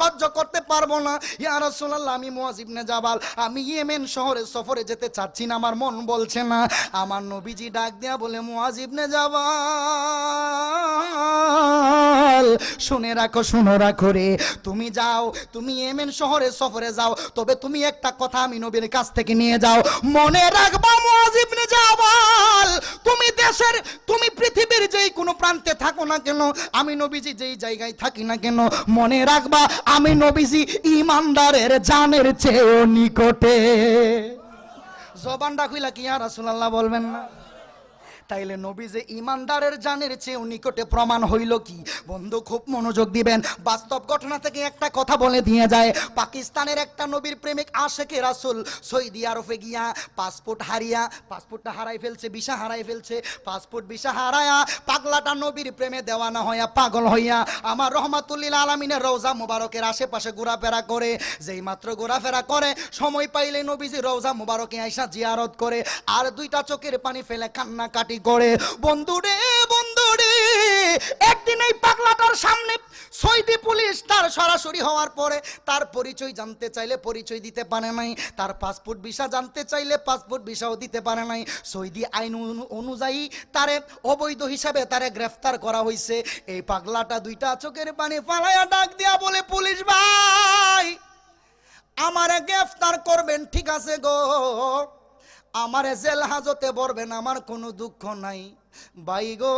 সহ্য করতে পারব না। ইয়া রাসূলুল্লাহ, আমি মুয়াজিবনে জাবাল, আমি ইয়েমেন শহরে সফরে যেতে চাচ্ছি না, আমার মন বলছে না। আমার নবীজি ডাক দেয়া বলে মুয়াজিবনে জাবাল, শুনে রাখো, শুনো রাখো রে। তুমি যাও, তুমি ইয়েমেন শহরে সফরে যাও, তবে তুমি একটা কথা আমি নবীর কাছ থেকে নিয়ে যাও। মনে রাখবা মুয়াজিবনে জাবাল, তুমি দেশের, তুমি যেই কোনো প্রান্তে থাকো না কেন, আমি নবীজি যেই জায়গায় থাকি না কেন, মনে রাখবা, আমি নবীজি ইমানদারের জানের চেয়েও নিকটে। জবানটা খুইলা কি আর রাসূলুল্লাহ, বলবেন না? তাইলে নবী যে ইমানদারের জানের চেয়েও নিকটে প্রমাণ হইল কি? বন্ধু, খুব মনোযোগ দিবেন। বাস্তব ঘটনা থেকে একটা কথা বলে দিয়ে যায়। পাকিস্তানের একটা নবীর প্রেমিক আশেকে রাসুল সৌদি আরবে গিয়া পাসপোর্ট হারিয়া, পাসপোর্টটা হারাই ফেলছে, ভিসা হারাই ফেলছে, পাসপোর্ট ভিসা হারায়া, পাগলাটা নবীর প্রেমে দেওয়া না হইয়া পাগল হইয়া আমার রহমাতুল্লিল আলমিনের রওজা মুবারকের আশেপাশে ঘোরাফেরা করে, যেই মাত্র ঘোরাফেরা করে, সময় পাইলে নবীজি রওজা মুবারকে আইসা জিয়ারত করে, আর দুইটা চোখের পানি ফেলে কান্না কাটি করে বন্ধুরে বন্ধুরে, একদিন এই পাগলাটার সামনে সৌদি পুলিশ তার সরাসরি হওয়ার পরে তার পরিচয় জানতে চাইলে পরিচয় দিতে পারে নাই, তার পাসপোর্ট ভিসা জানতে চাইলে পাসপোর্ট ভিসাও দিতে পারে নাই। সৌদি আইন অনু- অনুযায়ী তারে অবৈধ হিসাবে তারে গ্রেফতার করা হয়েছে এই পাগলাটা দুইটা চোখের পানি ফালাইয়া ডাক দিয়া বলে, পুলিশ ভাই, আমারে গ্রেফতার করবেন, ঠিক আছে গো। আমারে জেল হাজতে বলবেন আমার কোনো দুঃখ নাই। বাই গো,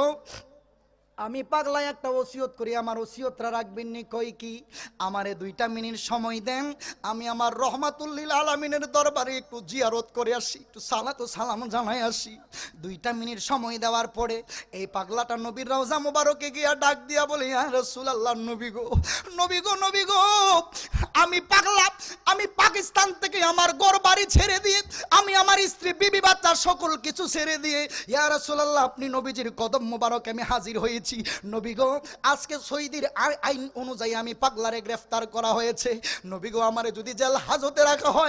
আমি পাগলা একটা ওসিয়ত করি, আমার ওসিয়তরা রাখবেন নি, কই কি? আমারে দুইটা মিনিট সময় দেন, আমি আমার রহমাতুল্লিল আলামিনের দরবারে একটু জিয়ারত করে আসি, একটু সালাত সালাম জানাই আসি। দুইটা মিনিট সময় দেওয়ার পরে এই পাগলাটা নবীর রওজা মোবারকে গিয়া ডাক দিয়া বলে, ইয়া রাসূলুল্লাহ, নবী গো নবী গো নবী গো, আমি পাগলা, আমি পাকিস্তান থেকে আমার ঘর বাড়ি ছেড়ে দিয়ে আমি আমার স্ত্রী, বিবি, বাচ্চা সকল কিছু ছেড়ে দিয়ে, ইয়া রাসূলুল্লাহ, আপনি নবীজির কদম মোবারক আমি হাজির হয়েছি। নবীগ আজকে সৌদির আই- আইন অনুযায়ী আমি পাগলারে গ্রেফতার করা হয়েছে। নবীগ আমারে যদি জেল হাজতে রাখা হয়